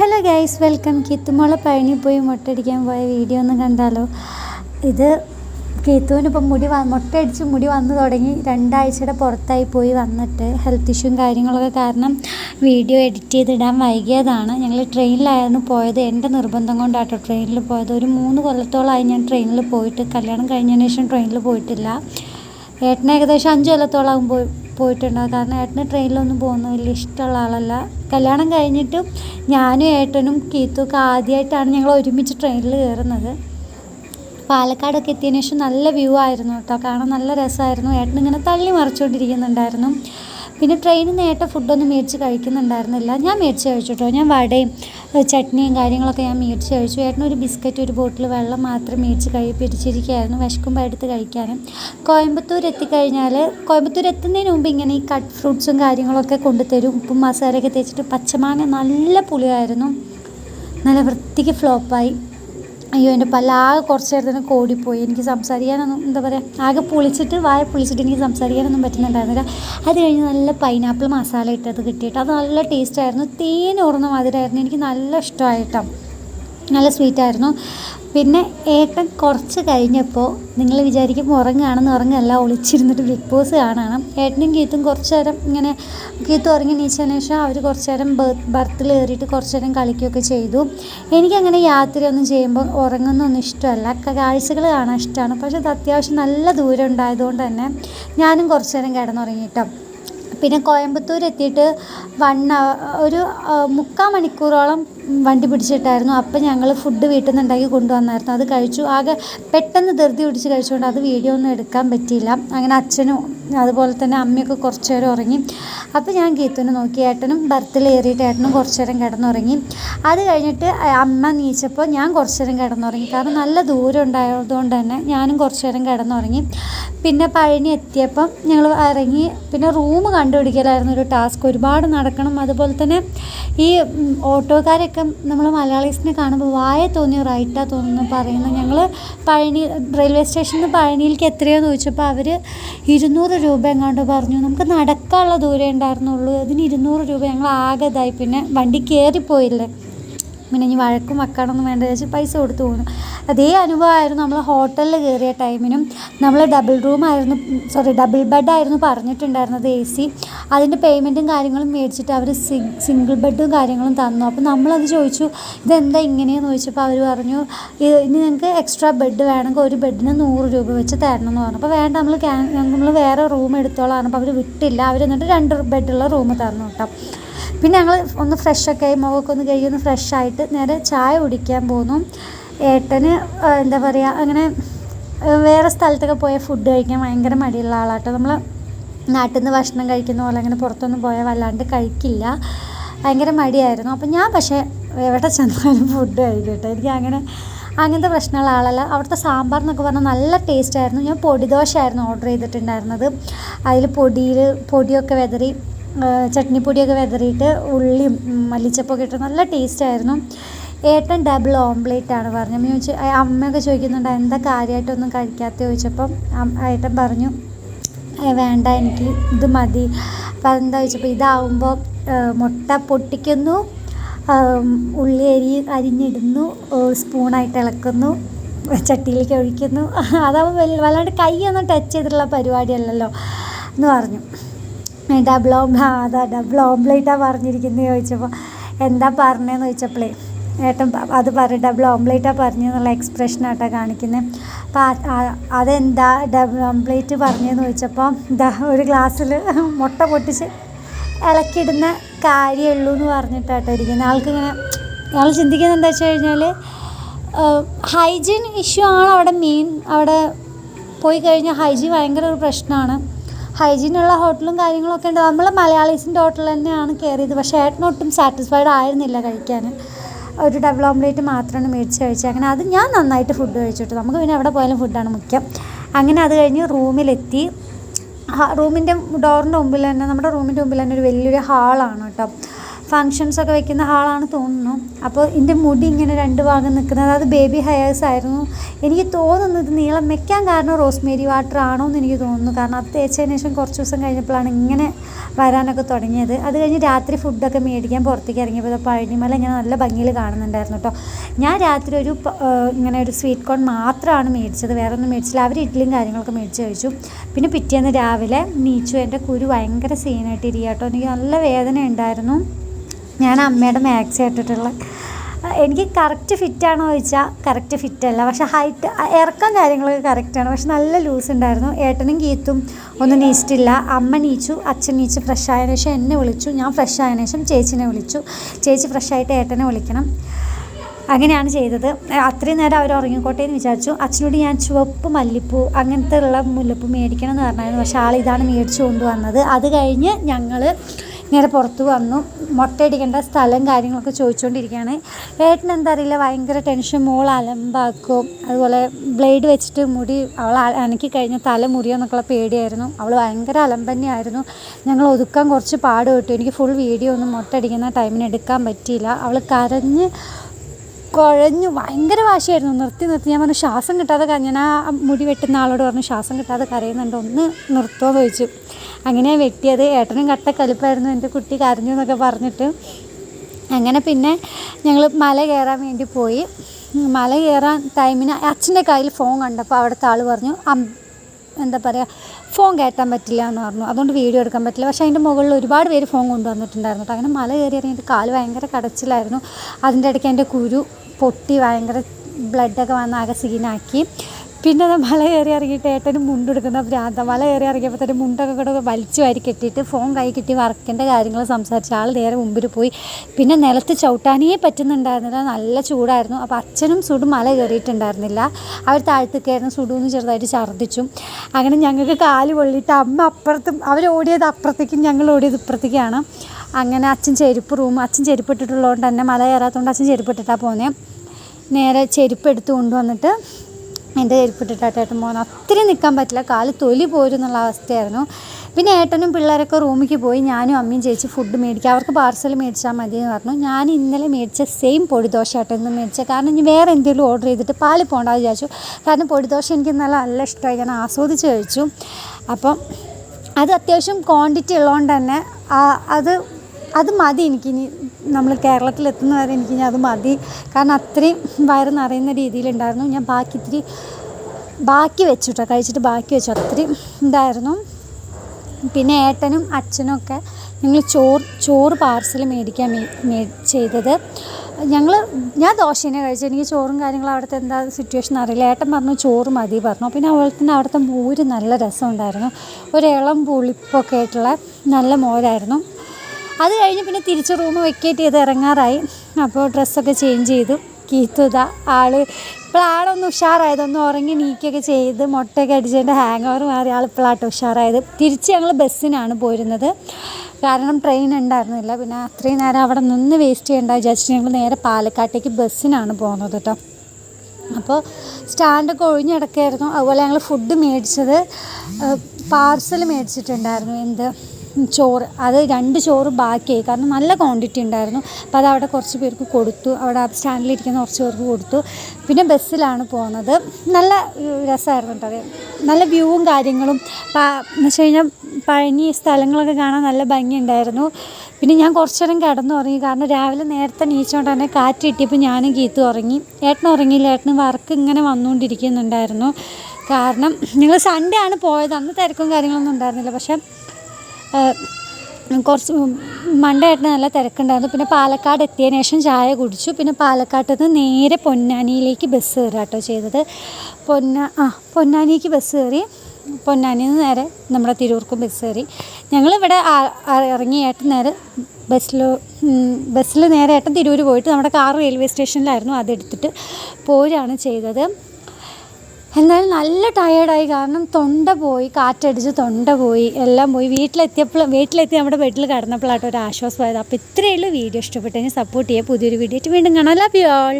Hello guys welcome കീത്തുമോളെ പഴനി പോയി മുട്ടടിക്കാൻ പോയ വീഡിയോ ഒന്ന് കണ്ടാലോ? ഇത് കീത്തുവിന് ഇപ്പം മുടി മുട്ടയടിച്ച് മുടി വന്നു തുടങ്ങി രണ്ടാഴ്ചയുടെ പുറത്തായി പോയി വന്നിട്ട് ഹെൽത്ത് ഇഷ്യൂവും കാര്യങ്ങളൊക്കെ കാരണം വീഡിയോ എഡിറ്റ് ചെയ്തിടാൻ വൈകിയതാണ്. ഞങ്ങൾ ട്രെയിനിലായിരുന്നു പോയത്. എന്റെ നിർബന്ധം കൊണ്ടാട്ടോ ട്രെയിനിൽ പോയത്. ഒരു മൂന്ന് കൊല്ലത്തോളമായി ഞാൻ ട്രെയിനിൽ പോയിട്ട് കല്യാണം കഴിഞ്ഞതിന് ശേഷം ട്രെയിനിൽ പോയിട്ടില്ല. ഏട്ടന് ഏകദേശം അഞ്ച് കൊല്ലത്തോളം പോയി പോയിട്ടുണ്ടാകും കാരണം ഏട്ടന് ട്രെയിനിലൊന്നും പോകുന്നത് വലിയ ഇഷ്ടമുള്ള ആളല്ല. കല്യാണം കഴിഞ്ഞിട്ടും ഞാനും ഏട്ടനും കീത്തുമൊക്കെ ആദ്യമായിട്ടാണ് ഞങ്ങൾ ഒരുമിച്ച് ട്രെയിനിൽ കയറുന്നത്. പാലക്കാടൊക്കെ എത്തിയതിനു ശേഷം നല്ല വ്യൂ ആയിരുന്നു കേട്ടോ. കാണാൻ നല്ല രസമായിരുന്നു. ഏട്ടൻ ഇങ്ങനെ തള്ളി മറിച്ചുകൊണ്ടിരിക്കുന്നുണ്ടായിരുന്നു. പിന്നെ ട്രെയിനിൽ നേട്ട ഫുഡൊന്നും മേടിച്ച് കഴിക്കുന്നുണ്ടായിരുന്നില്ല. ഞാൻ മേടിച്ച് കഴിച്ചു കേട്ടോ ഞാൻ വടയും ചട്നിയും കാര്യങ്ങളൊക്കെ ഞാൻ മേടിച്ച് കഴിച്ചു. ഏട്ടൻ ഒരു ബിസ്ക്കറ്റ് ഒരു ബോട്ടിൽ വെള്ളം മാത്രം മേടിച്ച് കഴി പിടിച്ചിരിക്കുകയായിരുന്നു വിശക്കുമ്പോൾ എടുത്ത് കഴിക്കാനും. കോയമ്പത്തൂർ എത്തിക്കഴിഞ്ഞാൽ കോയമ്പത്തൂർ എത്തുന്നതിന് മുമ്പ് ഇങ്ങനെ ഈ കട്ട് ഫ്രൂട്ട്സും കാര്യങ്ങളൊക്കെ കൊണ്ടുതരും. ഉപ്പും മസാലയൊക്കെ തേച്ചിട്ട് പച്ചമാങ്ങ നല്ല പുളിയായിരുന്നു. നല്ല വൃത്തിക്ക് ഫ്ലോപ്പായി അയ്യോ എന്റെ പല ആകെ കുറച്ച് നേരത്തിന് കോടിപ്പോയി. എനിക്ക് സംസാരിക്കാനൊന്നും എന്താ പറയുക ആകെ പൊളിച്ചിട്ട് വായ പൊളിച്ചിട്ട് എനിക്ക് സംസാരിക്കാനൊന്നും പറ്റുന്നുണ്ടായിരുന്നില്ല. അത് കഴിഞ്ഞ് നല്ല പൈനാപ്പിൾ മസാല ഇട്ടത് കിട്ടിയിട്ട് അത് നല്ല ടേസ്റ്റായിരുന്നു തേൻ ഓർന്ന മാതിരിയായിരുന്നു. എനിക്ക് നല്ല ഇഷ്ടമായിട്ടോ. നല്ല സ്വീറ്റായിരുന്നു. പിന്നെ ഏട്ടൻ കുറച്ച് കഴിഞ്ഞപ്പോൾ നിങ്ങൾ വിചാരിക്കും ഉറങ്ങുകയാണെന്ന് ഉറങ്ങല്ല ഒളിച്ചിരുന്നിട്ട് ബിഗ് ബോസ് കാണണം. ഏട്ടനും ഗീത്തും കുറച്ച് നേരം ഇങ്ങനെ ഗീത്ത് ഉറങ്ങി നീച്ചതിന് ശേഷം അവർ കുറച്ച് നേരം ബർത്തിൽ കയറിയിട്ട് കുറച്ച് നേരം കളിക്കുകയൊക്കെ ചെയ്തു. എനിക്കങ്ങനെ യാത്രയൊന്നും ചെയ്യുമ്പോൾ ഉറങ്ങുന്നൊന്നും ഇഷ്ടമല്ല. കാഴ്ചകൾ കാണാൻ ഇഷ്ടമാണ്. പക്ഷേ അത് അത്യാവശ്യം നല്ല ദൂരം ഉണ്ടായതുകൊണ്ട് തന്നെ ഞാനും കുറച്ച് നേരം കിടന്നുറങ്ങിയിട്ടോ പിന്നെ കോയമ്പത്തൂർ എത്തിയിട്ട് വൺ ഒരു മുക്കാൽ മണിക്കൂറോളം വണ്ടി പിടിച്ചിട്ടായിരുന്നു. അപ്പം ഞങ്ങൾ ഫുഡ് വീട്ടിൽ നിന്ന് ഉണ്ടാക്കി കൊണ്ടുവന്നായിരുന്നു. അത് കഴിച്ചു. ആകെ പെട്ടെന്ന് ധൃതി പിടിച്ച് കഴിച്ചുകൊണ്ട് അത് വീഡിയോ ഒന്നും എടുക്കാൻ പറ്റിയില്ല. അങ്ങനെ അച്ഛനും അതുപോലെ തന്നെ അമ്മയൊക്കെ കുറച്ച് നേരം ഉറങ്ങി. അപ്പോൾ ഞാൻ ഗീത്തുവിനെ നോക്കി. ഏട്ടനും ബർത്തിൽ ഏറിയിട്ട് ഏട്ടനും കുറച്ച് നേരം കിടന്നുറങ്ങി. അത് കഴിഞ്ഞിട്ട് അമ്മ നീച്ചപ്പോൾ ഞാൻ കുറച്ച് നേരം കിടന്നുറങ്ങി. കാരണം നല്ല ദൂരം ഉണ്ടായതുകൊണ്ട് തന്നെ ഞാനും കുറച്ച് നേരം കിടന്നുറങ്ങി. പിന്നെ പഴനി എത്തിയപ്പം ഞങ്ങൾ ഇറങ്ങി. പിന്നെ റൂം കണ്ടുപിടിക്കലായിരുന്നു ഒരു ടാസ്ക് ഒരുപാട് നടക്കണം. അതുപോലെ തന്നെ ഈ ഉം, ഓട്ടോക്കാരൊക്കെ നമ്മൾ മലയാളീസിനെ കാണുമ്പോൾ വായ തോന്നി റൈറ്റാ തോന്നുന്നു പറയുന്നത് ഞങ്ങൾ പഴനി റെയിൽവേ സ്റ്റേഷനിൽ നിന്ന് പഴനിയിലേക്ക് എത്രയോ ചോദിച്ചപ്പോൾ അവർ ഇരുന്നൂറ് രൂപ എങ്ങാണ്ട് പറഞ്ഞു. നമുക്ക് നടക്കാനുള്ള ദൂരമേ ഉണ്ടായിരുന്നുള്ളൂ. അതിന് ഇരുന്നൂറ് രൂപ ഞങ്ങൾ ആകെ ഇതായി. പിന്നെ വണ്ടി കയറിപ്പോയില്ലേ പിന്നെ ഇനി വഴക്കും വെക്കാനൊന്നും വേണ്ട വെച്ച് പൈസ കൊടുത്തു പോകുന്നു അതേ അനുഭവമായിരുന്നു നമ്മൾ ഹോട്ടലിൽ കയറിയ ടൈമിനും നമ്മൾ ഡബിൾ റൂം ആയിരുന്നു സോറി ഡബിൾ ബെഡായിരുന്നു പറഞ്ഞിട്ടുണ്ടായിരുന്നത് എ സി അതിന്റെ പേയ്മെന്റും കാര്യങ്ങളും മേടിച്ചിട്ട് അവർ സിംഗിൾ ബെഡും കാര്യങ്ങളും തന്നു. അപ്പോൾ നമ്മളത് ചോദിച്ചു ഇതെന്താ ഇങ്ങനെയെന്ന്? ചോദിച്ചപ്പോൾ അവർ പറഞ്ഞു ഇനി നിങ്ങൾക്ക് എക്സ്ട്രാ ബെഡ് വേണമെങ്കിൽ ഒരു ബെഡിന് നൂറ് രൂപ വെച്ച് തരണം എന്ന് പറഞ്ഞു. അപ്പോൾ വേണ്ട നമ്മൾ നമ്മൾ വേറെ റൂം എടുത്തോളാം അപ്പോൾ അവർ വിട്ടില്ല. അവർ എന്നിട്ട് രണ്ട് ബെഡുള്ള റൂം തന്നു കേട്ടോ. പിന്നെ ഞങ്ങൾ ഒന്ന് ഫ്രഷൊക്കെ ആയി മുഖമൊക്കെ ഒന്ന് കഴുകി ഒന്ന് ഫ്രഷായിട്ട് നേരെ ചായ കുടിക്കാൻ പോന്നു. ഏട്ടന് എന്താ പറയുക അങ്ങനെ വേറെ സ്ഥലത്തൊക്കെ പോയ ഫുഡ് കഴിക്കാൻ ഭയങ്കര മടിയുള്ള ആളാട്ടോ. നമ്മൾ നാട്ടിൽ നിന്ന് ഭക്ഷണം കഴിക്കുന്ന പോലെ അങ്ങനെ പുറത്തൊന്നും പോയാൽ വല്ലാണ്ട് കഴിക്കില്ല. ഭയങ്കര മടിയായിരുന്നു. അപ്പം ഞാൻ പക്ഷേ എവിടെ ചെന്നാലും ഫുഡ് കഴിക്കും കേട്ടോ എനിക്ക് അങ്ങനെ അങ്ങനത്തെ പ്രശ്നമുള്ള ആളല്ല. അവിടുത്തെ സാമ്പാർ എന്നൊക്കെ പറഞ്ഞാൽ നല്ല ടേസ്റ്റ് ആയിരുന്നു. ഞാൻ പൊടിദോശയായിരുന്നു ഓർഡർ ചെയ്തിട്ടുണ്ടായിരുന്നത്. അതിൽ പൊടിയിൽ പൊടിയൊക്കെ വെതറി ചട്നിപ്പൊടിയൊക്കെ വിതറിയിട്ട് ഉള്ളിയും മല്ലിച്ചപ്പൊക്കെ ഇട്ട് നല്ല ടേസ്റ്റ് ആയിരുന്നു. ഏട്ടൻ ഡബിൾ ഓംപ്ലേറ്റ് ആണ് പറഞ്ഞു അമ്മ ചോദിച്ചു അമ്മയൊക്കെ ചോദിക്കുന്നുണ്ട് എന്താ കാര്യമായിട്ടൊന്നും കഴിക്കാത്ത ചോദിച്ചപ്പം ഏട്ടൻ പറഞ്ഞു "ഏ, വേണ്ട എനിക്ക് ഇത് മതി. അപ്പം അതെന്താ ചോദിച്ചപ്പോൾ ഇതാവുമ്പോൾ മുട്ട പൊട്ടിക്കുന്നു ഉള്ളി അരി അരിഞ്ഞിടുന്നു സ്പൂണായിട്ട് ഇളക്കുന്നു ചട്ടിയിലേക്ക് ഒഴിക്കുന്നു. അതാവുമ്പോൾ വല്ലാണ്ട് കൈ ഒന്നും ടച്ച് ചെയ്തിട്ടുള്ള പരിപാടിയല്ലല്ലോ എന്ന് പറഞ്ഞു. ഡബിൾ ആ അതാ ഡബിൾ പറഞ്ഞിരിക്കുന്നത് ചോദിച്ചപ്പോൾ എന്താ പറഞ്ഞതെന്ന് ചോദിച്ചപ്പോഴേ ഏട്ടൻ അത് പറ ഡബിൾ ഓംപ്ലേറ്റാണ് പറഞ്ഞെന്നുള്ള എക്സ്പ്രഷനാട്ടോ കാണിക്കുന്നത് അപ്പോൾ അതെന്താ ഡബിൾ ഓംപ്ലേറ്റ് പറഞ്ഞതെന്ന് ചോദിച്ചപ്പോൾ ഇതാ ഒരു ഗ്ലാസ്സിൽ മുട്ട പൊട്ടിച്ച് ഇളക്കിടുന്ന കാര്യമുള്ളൂ എന്ന് പറഞ്ഞിട്ടാട്ടോ ഇരിക്കുന്നത് ആൾക്കിങ്ങനെ ഞങ്ങൾ ചിന്തിക്കുന്നത് എന്താ വെച്ച് കഴിഞ്ഞാൽ ഹൈജീൻ ഇഷ്യൂ ആണ് അവിടെ മെയിൻ അവിടെ പോയി കഴിഞ്ഞാൽ ഹൈജീൻ ഭയങ്കര ഒരു പ്രശ്നമാണ് ഹൈജീനുള്ള ഹോട്ടലും കാര്യങ്ങളൊക്കെ ഉണ്ട്. നമ്മൾ മലയാളീസിന്റെ ഹോട്ടൽ തന്നെയാണ് കയറിയത്. പക്ഷേ ഏട്ടനൊട്ടും സാറ്റിസ്ഫൈഡ് ആയിരുന്നില്ല കഴിക്കാൻ. ഒരു ഡബിൾ ഓംലേറ്റ് മാത്രമാണ് മേടിച്ച് കഴിച്ചത്. അങ്ങനെ അത് ഞാൻ നന്നായിട്ട് ഫുഡ് കഴിച്ചിട്ടു. നമുക്ക് പിന്നെ എവിടെ പോയാലും ഫുഡാണ് മുഖ്യം. അങ്ങനെ അത് കഴിഞ്ഞ് റൂമിലെത്തി. റൂമിന്റെ ഡോറിന്റെ മുമ്പിൽ തന്നെ നമ്മുടെ റൂമിന്റെ മുമ്പിൽ തന്നെ ഒരു വലിയൊരു ഹാളാണ് കേട്ടോ. ഫങ്ഷൻസൊക്കെ വെക്കുന്ന ഹാളാണ് തോന്നുന്നു. അപ്പോൾ എന്റെ മുടി ഇങ്ങനെ രണ്ട് ഭാഗം നിൽക്കുന്നത്. അത് ബേബി ഹെയർസ് ആയിരുന്നു. എനിക്ക് തോന്നുന്നത് നീളം വെക്കാൻ കാരണം റോസ്മേരി വാട്ടർ ആണോ എന്ന് എനിക്ക് തോന്നുന്നു. കാരണം അത് തേച്ചതിന് ശേഷം കുറച്ച് ദിവസം കഴിഞ്ഞപ്പോഴാണ് ഇങ്ങനെ വരാനൊക്കെ തുടങ്ങിയത്. അത് കഴിഞ്ഞ് രാത്രി ഫുഡൊക്കെ മേടിക്കാൻ പുറത്തേക്ക് ഇറങ്ങിയപ്പോൾ പഴനിമല ഇങ്ങനെ നല്ല ഭംഗിയിൽ കാണുന്നുണ്ടായിരുന്നു കേട്ടോ. ഞാൻ രാത്രി ഒരു ഇങ്ങനെ ഒരു സ്വീറ്റ് കോൺ മാത്രമാണ് മേടിച്ചത്. വേറെ ഒന്നും മേടിച്ചില്ല. അവർ ഇഡ്ഡലിയും കാര്യങ്ങളൊക്കെ മേടിച്ച് കഴിച്ചു. പിന്നെ പിറ്റേന്ന് രാവിലെ നീച്ചു. എന്റെ കുരു ഭയങ്കര സീനായിട്ട് ഇരിക്കുക കേട്ടോ എനിക്ക് നല്ല വേദന ഉണ്ടായിരുന്നു ഞാൻ അമ്മയുടെ മാക്സി ഇട്ടിട്ടുള്ള എനിക്ക് കറക്റ്റ് ഫിറ്റാണോ ചോദിച്ചാൽ കറക്റ്റ് ഫിറ്റല്ല പക്ഷെ ഹൈറ്റ് ഇറക്കം കാര്യങ്ങളൊക്കെ കറക്റ്റാണ് പക്ഷെ നല്ല ലൂസ് ഉണ്ടായിരുന്നു. ഏട്ടനും ഗീത്തും ഒന്നും നീച്ചിട്ടില്ല. അമ്മ നീച്ചു അച്ഛൻ നീച്ച് ഫ്രഷ് ശേഷം എന്നെ വിളിച്ചു. ഞാൻ ഫ്രഷ് ശേഷം ചേച്ചിനെ വിളിച്ചു. ചേച്ചി ഫ്രഷ് ആയിട്ട് ഏട്ടനെ വിളിക്കണം. അങ്ങനെയാണ് ചെയ്തത്. അത്രയും നേരം അവർ ഉറങ്ങിക്കോട്ടെ എന്ന് വിചാരിച്ചു. അച്ഛനോട് ഞാൻ ചുവപ്പ് മല്ലിപ്പൂ അങ്ങനത്തെ ഉള്ള മുല്ലപ്പൂ മേടിക്കണം എന്ന് പറഞ്ഞായിരുന്നു. പക്ഷേ ആൾ ഇതാണ് മേടിച്ചു കൊണ്ടുവന്നത്. അത് കഴിഞ്ഞ് ഞങ്ങൾ നേരെ പുറത്ത് വന്നു. മുട്ടയടിക്കേണ്ട സ്ഥലം കാര്യങ്ങളൊക്കെ ചോദിച്ചുകൊണ്ടിരിക്കുകയാണ് ഏട്ടൻ എന്താ അറിയില്ല ഭയങ്കര ടെൻഷൻ മോൾ അലമ്പാക്കും. അതുപോലെ ബ്ലേഡ് വെച്ചിട്ട് മുടി അവൾ അനക്കി കഴിഞ്ഞ തല മുറിയോന്നൊക്കെയുള്ള പേടിയായിരുന്നു. അവൾ ഭയങ്കര അലമ്പന്നെയായിരുന്നു ഞങ്ങൾ ഒതുക്കാൻ കുറച്ച് പാട് കിട്ടും. എനിക്ക് ഫുൾ വീഡിയോ ഒന്നും മുട്ടടിക്കുന്ന ടൈമിന് എടുക്കാൻ പറ്റിയില്ല. അവൾ കരഞ്ഞ് കുഴഞ്ഞു ഭയങ്കര വാശിയായിരുന്നു. നിർത്തി നിർത്തി. ഞാൻ പറഞ്ഞു ശ്വാസം കിട്ടാതെ ഞാൻ ആ മുടി വെട്ടുന്ന ആളോട് പറഞ്ഞു ശ്വാസം കിട്ടാതെ കരയുന്നുണ്ട്. ഒന്ന് നിർത്തുമോ ചോദിച്ചു. അങ്ങനെ വെട്ടിയത്. ഏട്ടനും കട്ട കലിപ്പായിരുന്നു. എന്റെ കുട്ടി കരഞ്ഞു എന്നൊക്കെ പറഞ്ഞിട്ട്. അങ്ങനെ പിന്നെ ഞങ്ങൾ മല കയറാൻ വേണ്ടി പോയി. മല കയറാൻ ടൈമിന് അച്ഛന്റെ കയ്യിൽ ഫോൺ കണ്ടപ്പോൾ അവിടുത്തെ ആൾ പറഞ്ഞു എന്താ പറയുക ഫോൺ കയറ്റാൻ പറ്റില്ല എന്ന് പറഞ്ഞു. അതുകൊണ്ട് വീഡിയോ എടുക്കാൻ പറ്റില്ല. പക്ഷേ അതിന്റെ മുകളിൽ ഒരുപാട് പേര് ഫോൺ കൊണ്ടുവന്നിട്ടുണ്ടായിരുന്നു കേട്ടോ. അങ്ങനെ മല കയറി എന്റെ കാൽ ഭയങ്കര കടച്ചിലായിരുന്നു. അതിന്റെ ഇടയ്ക്ക് എന്റെ കുരു പൊട്ടി ഭയങ്കര ബ്ലഡൊക്കെ വന്ന് ആകെ സീനാക്കി പിന്നെ അത് മല കയറി ഇറങ്ങിയിട്ട് ഏട്ടന് മുണ്ടെടുക്കുന്ന ഭ്രാന്ത മല കയറി ഇറങ്ങിയപ്പോൾ തന്നെ മുണ്ടൊക്കെ കൂടെ വലിച്ചു വാരി കെട്ടിയിട്ട് ഫോൺ കൈ കിട്ടി വർക്കിന്റെ കാര്യങ്ങൾ സംസാരിച്ച്. ആൾ നേരെ മുമ്പിൽ പോയി. പിന്നെ നിലത്ത് ചവിട്ടാനേ പറ്റുന്നുണ്ടായിരുന്നില്ല. നല്ല ചൂടായിരുന്നു. അപ്പോൾ അച്ഛനും സുഡു മല കയറിയിട്ടുണ്ടായിരുന്നില്ല. അവർ താഴ്ത്തേക്കായിരുന്നു സുഡുന്ന് ചെറുതായിട്ട് ഛർദ്ദിച്ചു. അങ്ങനെ ഞങ്ങൾക്ക് കാൽ പൊള്ളിയിട്ട് അമ്മ അപ്പുറത്തും അവർ ഓടിയത് അപ്പുറത്തേക്കും ഞങ്ങൾ ഓടിയത് ഇപ്പുറത്തേക്കാണ്. അങ്ങനെ അച്ഛൻ ചെരുപ്പ് റൂം അച്ഛൻ ചെരുപ്പിട്ടിട്ടുള്ളതുകൊണ്ട് തന്നെ മല കയറാത്തതുകൊണ്ട് അച്ഛൻ ചെരുപ്പിട്ടിട്ടാണ് പോകുന്നത് നേരെ ചെരുപ്പ് എടുത്ത് കൊണ്ടുവന്നിട്ട് എന്റെ ചെരുപ്പിട്ടിട്ടാട്ട് ഏട്ടൻ പോകുന്നത് അത്രയും നിൽക്കാൻ പറ്റില്ല. കാൽ തൊലി പോരും എന്നുള്ള അവസ്ഥയായിരുന്നു. പിന്നെ ഏട്ടനും പിള്ളേരൊക്കെ റൂമിലേക്ക് പോയി ഞാനും അമ്മയും ചേച്ചി ഫുഡ് മേടിക്കുക അവർക്ക് പാർസൽ മേടിച്ചാൽ മതി എന്ന് പറഞ്ഞു. ഞാൻ ഇന്നലെ മേടിച്ച സെയിം പൊടിദോശ ഏട്ടൻ ഇന്ന് മേടിച്ചത്. കാരണം ഇനി വേറെ എന്തെങ്കിലും ഓർഡർ ചെയ്തിട്ട് പാൽ പോകണ്ടെന്ന് വിചാരിച്ചു. കാരണം പൊടിദോശ എനിക്ക് നല്ല നല്ല ഇഷ്ടമായി. ഞാൻ ആസ്വദിച്ച് കഴിച്ചു. അപ്പം അത് അത്യാവശ്യം ക്വാണ്ടിറ്റി ഉള്ളതുകൊണ്ട് തന്നെ അത് അത് മതി എനിക്കിനി. നമ്മൾ കേരളത്തിലെത്തുന്ന വരെ എനിക്ക് ഞാൻ അത് മതി. കാരണം അത്രയും വയറ് നിറയുന്ന രീതിയിലുണ്ടായിരുന്നു. ഞാൻ ബാക്കി ഇത്തിരി ബാക്കി വെച്ചു കേട്ടോ കഴിച്ചിട്ട് ബാക്കി വെച്ചു. അത്രയും ഇതായിരുന്നു. പിന്നെ ഏട്ടനും അച്ഛനും ഒക്കെ ഞങ്ങൾ ചോറ് ചോറ് പാർസൽ മേടിക്കാൻ ചെയ്തത്. ഞങ്ങൾ ഞാൻ ദോശേനെ കഴിച്ചു. എനിക്ക് ചോറും കാര്യങ്ങളും അവിടുത്തെ എന്താ സിറ്റുവേഷൻ അറിയില്ല. ഏട്ടൻ പറഞ്ഞു ചോറ് മതി പറഞ്ഞു. പിന്നെ അതുപോലെ തന്നെ അവിടുത്തെ മോര് നല്ല രസമുണ്ടായിരുന്നു. ഒരു ഇളം പുളിപ്പൊക്കെ ആയിട്ടുള്ള നല്ല മോരായിരുന്നു. അത് കഴിഞ്ഞ് പിന്നെ തിരിച്ച് റൂം വെക്കേറ്റ് ചെയ്ത് ഇറങ്ങാറായി. അപ്പോൾ ഡ്രസ്സൊക്കെ ചേഞ്ച് ചെയ്തു. കീത്തുത ആൾ ഇപ്പോൾ ആളൊന്ന് ഉഷാറായത്. ഒന്ന് ഉറങ്ങി നീക്കുകയൊക്കെ ചെയ്ത് മുട്ടയൊക്കെ അടിച്ചതിന്റെ ഹാങ് ഓവർ മാറി ആൾ ഇപ്പോഴാട്ടോ ഉഷാറായത്. തിരിച്ച് ഞങ്ങൾ ബസ്സിനാണ് പോരുന്നത് കാരണം ട്രെയിൻ ഉണ്ടായിരുന്നില്ല. പിന്നെ അത്രയും നേരം അവിടെ നിന്ന് വേസ്റ്റ് ചെയ്യേണ്ട വിചാരിച്ചിട്ട് ഞങ്ങൾ നേരെ പാലക്കാട്ടേക്ക് ബസ്സിനാണ് പോകുന്നത് കേട്ടോ അപ്പോൾ സ്റ്റാൻഡൊക്കെ ഒഴിഞ്ഞിടക്കായിരുന്നു അതുപോലെ ഞങ്ങൾ ഫുഡ് മേടിച്ചത് പാർസൽ മേടിച്ചിട്ടുണ്ടായിരുന്നു. എന്ത്? ചോറ് അത് രണ്ട് ചോറ് ബാക്കിയായി. കാരണം നല്ല ക്വാണ്ടിറ്റി ഉണ്ടായിരുന്നു. അപ്പോൾ അത് അവിടെ കുറച്ച് പേർക്ക് കൊടുത്തു. അവിടെ സ്റ്റാൻഡിലിരിക്കുന്ന കുറച്ച് പേർക്ക് കൊടുത്തു. പിന്നെ ബസ്സിലാണ് പോകുന്നത് നല്ല രസമായിരുന്നു കേട്ടോ നല്ല വ്യൂവും കാര്യങ്ങളും. എന്ന് വെച്ച് കഴിഞ്ഞാൽ പഴനി സ്ഥലങ്ങളൊക്കെ കാണാൻ നല്ല ഭംഗിയുണ്ടായിരുന്നു. പിന്നെ ഞാൻ കുറച്ചു നേരം കിടന്നു ഉറങ്ങി കാരണം രാവിലെ നേരത്തെ നീച്ചുകൊണ്ട് തന്നെ കാറ്റ് കിട്ടിയപ്പോൾ ഞാനും ഗീത്ത് ഉറങ്ങി. ഏട്ടൻ ഉറങ്ങിയില്ല. ഏട്ടന് വർക്ക് ഇങ്ങനെ വന്നുകൊണ്ടിരിക്കുന്നുണ്ടായിരുന്നു. കാരണം ഞങ്ങൾ സൺഡേ ആണ് പോയത്. അന്ന് തിരക്കും കാര്യങ്ങളൊന്നും ഉണ്ടായിരുന്നില്ല. പക്ഷേ കുറച്ച് മണ്ടായിട്ട് നല്ല തിരക്കുണ്ടായിരുന്നു. പിന്നെ പാലക്കാട് എത്തിയതിന് ശേഷം ചായ കുടിച്ചു. പിന്നെ പാലക്കാട്ട് നിന്ന് നേരെ പൊന്നാനിയിലേക്ക് ബസ് കയറുക കേട്ടോ ചെയ്തത്. പൊന്ന ആ പൊന്നാനിക്ക് ബസ് കയറി. പൊന്നാനിയിൽ നിന്ന് നേരെ നമ്മുടെ തിരൂർക്കും ബസ് കയറി. ഞങ്ങളിവിടെ ഇറങ്ങിയായിട്ട് നേരെ ബസ്സിൽ ബസ്സിൽ നേരെ ഏട്ടൻ തിരൂർ പോയിട്ട് നമ്മുടെ കാർ റെയിൽവേ സ്റ്റേഷനിലായിരുന്നു അതെടുത്തിട്ട് പോരുകയാണ് ചെയ്തത്. എന്നാലും നല്ല ടയേർഡായി കാരണം തൊണ്ട പോയി കാറ്റടിച്ച് തൊണ്ട പോയി എല്ലാം പോയി. വീട്ടിലെത്തിയപ്പോൾ വീട്ടിലെത്തി നമ്മുടെ ബെഡിൽ കിടന്നപ്പോഴാട്ടോ ഒരു ആശ്വാസമായത്. അപ്പോൾ ഇത്രയേ ഉള്ളൂ. വീഡിയോ ഇഷ്ടപ്പെട്ടെങ്കിൽ സപ്പോർട്ട് ചെയ്യുക. പുതിയൊരു വീഡിയോ ആയിട്ട് വീണ്ടും കാണാം. ലവ് ആൾ